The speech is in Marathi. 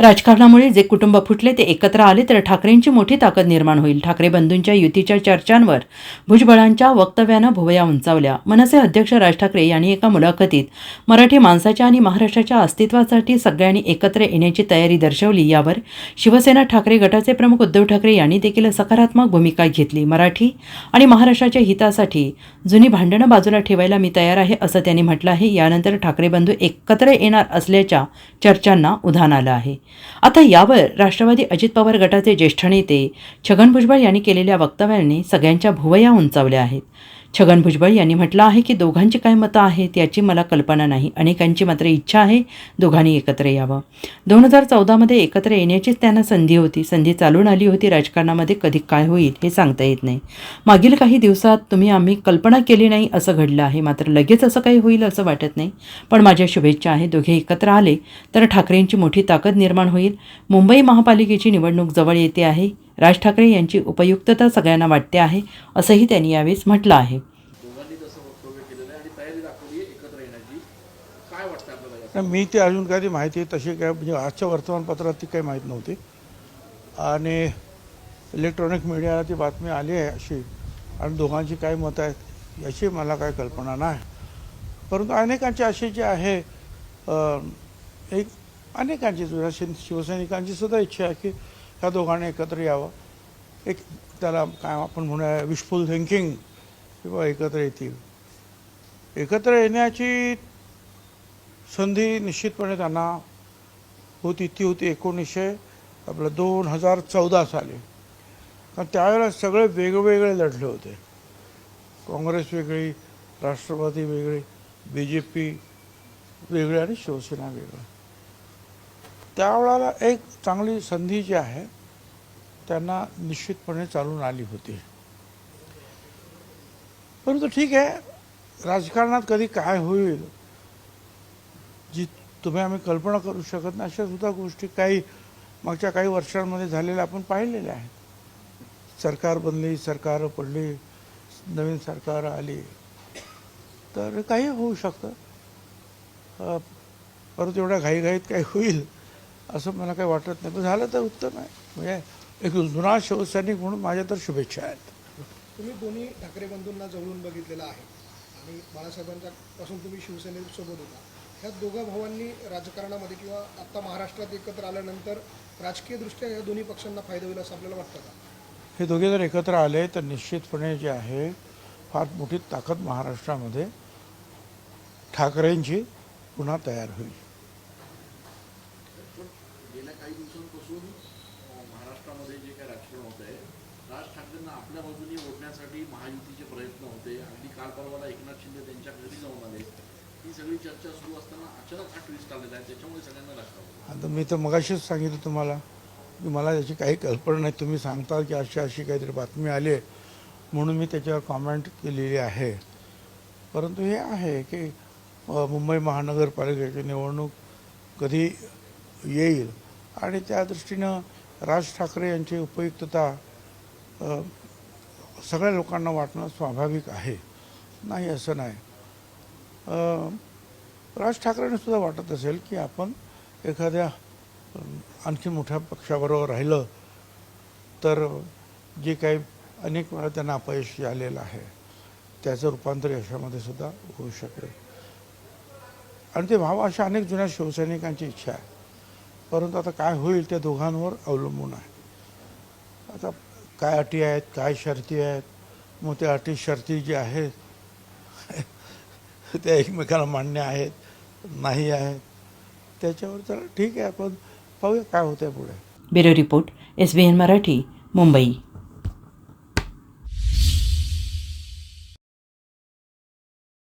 राजकारणामुळे जे कुटुंब फुटले ते एकत्र आले तर ठाकरेंची मोठी ताकद निर्माण होईल. ठाकरे बंधूंच्या युतीच्या चर्चांवर भुजबळांच्या वक्तव्यानं भुवया उंचावल्या. मनसे अध्यक्ष राज ठाकरे यांनी एका मुलाखतीत मराठी माणसाच्या आणि महाराष्ट्राच्या अस्तित्वासाठी सगळ्यांनी एकत्र येण्याची तयारी दर्शवली. यावर शिवसेना ठाकरे गटाचे प्रमुख उद्धव ठाकरे यांनी देखील सकारात्मक भूमिका घेतली. मराठी आणि महाराष्ट्राच्या हितासाठी जुनी भांडणं बाजूला ठेवायला मी तयार आहे असं त्यांनी म्हटलं आहे. यानंतर ठाकरे बंधू एकत्र येणार असल्याच्या चर्चांना उधाण आलं आहे. आता यावर राष्ट्रवादी अजित पवार गटाचे ज्येष्ठ नेते छगन भुजबळ यांनी केलेल्या वक्तव्यांनी सगळ्यांच्या भुवया उंचावल्या आहेत. छगन भुजबळ यांनी म्हटलं आहे की दोघांची काय मतं आहेत याची मला कल्पना नाही. अनेकांची मात्र इच्छा आहे दोघांनी एकत्र यावं. दोन हजार चौदामध्ये एकत्र येण्याचीच त्यांना संधी होती. संधी चालून आली होती. राजकारणामध्ये कधी काय होईल हे सांगता येत नाही. मागील काही दिवसात तुम्ही आम्ही कल्पना केली नाही असं घडलं आहे. मात्र लगेच असं काही होईल असं वाटत नाही. पण माझ्या शुभेच्छा आहे. दोघे एकत्र आले तर ठाकरेंची मोठी ताकद निर्माण होईल. मुंबई महापालिकेची निवडणूक जवळ येते आहे. राज ठाकरे यांची उपयुक्तता सगळ्यांना वाटते आहे असंही त्यांनी यावेळेस म्हटलं आहे. दोघांनी तसं वक्तव्य केलेलं आहे आणि तयारी दाखवली आहे एकत्र येण्याची. काय वाटतं आपल्याला या नाही, मी ती अजून काही माहिती तशी काय म्हणजे आजच्या वर्तमानपत्रात ती काही माहीत नव्हती. आणि इलेक्ट्रॉनिक मीडियाला ती बातमी आली आहे अशी. आणि दोघांची काय मतं आहेत याची मला काही कल्पना नाही. परंतु अनेकांची अशी जी आहे एक अनेकांची शिवसैनिकांची सुद्धा इच्छा आहे की ह्या दोघांनी एकत्र यावं. एक त्याला काय आपण म्हणूया विशफुल थिंकिंग किंवा एकत्र येतील. एकत्र येण्याची संधी निश्चितपणे त्यांना होती ती होती एकोणीसशे आपलं दोन हजार चौदा साली. कारण त्यावेळेला सगळे वेगवेगळे लढले होते. काँग्रेस वेगळी राष्ट्रवादी वेगळी बी जे पी वेगळी आणि शिवसेना वेगळी. त्यावेळेला एक चांगली संधी जी आहे त्यांना निश्चितपणे चालून आली होती. परंतु ठीक आहे राजकारणात कधी काय होईल जी तुम्ही आम्ही कल्पना करू शकत नाही अशा सुद्धा गोष्टी काही मागच्या काही वर्षांमध्ये झालेल्या आपण पाहिलेल्या आहेत. सरकार बनली सरकार पडली नवीन सरकार आली तर काही होऊ शकतं. परत एवढ्या घाईघाईत काही होईल असं मला काही वाटत नाही. पण झालं तर उत्तम आहे. म्हणजे एक जुना शिवसैनिक म्हणून माझ्या तर शुभेच्छा आहेत. तुम्ही दोन्ही ठाकरे बंधूंना जवळून बघितलेलं आहे. आणि बाळासाहेबांच्या पासून तुम्ही शिवसेनेसोबत होता. ह्या दोघा भावांनी राजकारणामध्ये किंवा आत्ता महाराष्ट्रात एकत्र आल्यानंतर राजकीयदृष्ट्या या दोन्ही पक्षांना फायदा होईल असं आपल्याला वाटतं का? हे दोघे जर एकत्र आले तर निश्चितपणे जे आहे फार मोठी ताकद महाराष्ट्रामध्ये ठाकरेंची पुन्हा तयार होईल. काही दिवसांपासून महाराष्ट्रामध्ये जे काही राजकारण होत आहे राज ठाकरेंना आपल्या बाजूने ओढण्यासाठी महायुतीचे प्रयत्न होते. अगदी काल परवाला एकनाथ शिंदे त्यांच्या घरी जाऊन आले. ही सगळी चर्चा सुरू असताना अचानक हा ट्विस्ट आलेला आहे. त्याच्यामुळे सगळ्यांना राष्ट्रवादी आता मी तर मगाशीच सांगितलं तुम्हाला की मला याची काही कल्पना नाही. तुम्ही सांगता की अशी अशी काहीतरी बातमी आली आहे म्हणून मी त्याच्यावर कॉमेंट केलेली आहे. परंतु हे आहे की मुंबई महानगरपालिकेची निवडणूक कधी येईल आणि त्या दृष्टीनं राज ठाकरे यांची उपयुक्तता सगळ्या लोकांना वाटणं स्वाभाविक आहे. नाही असं नाही. राज ठाकरेंना सुद्धा वाटत असेल की आपण एखाद्या आणखी मोठ्या पक्षाबरोबर राहिलं तर जे काही अनेक वेळा त्यांना अपयश आलेलं आहे त्याचं रूपांतर यशामध्ये सुद्धा होऊ शकेल. आणि ते व्हावं अशा अनेक जुन्या शिवसैनिकांची इच्छा आहे. परंतु आता काय होईल त्या दोघांवर अवलंबून आहे. आता काय अटी आहेत काय शर्ती आहेत? मग त्या अटी शर्ती जी आहेत त्या एकमेकाला मान्य आहेत नाही आहेत? त्याच्यावर तर ठीक आहे आपण पाहूया काय होतं पुढे. Bureau report S B N Marathi Mumbai.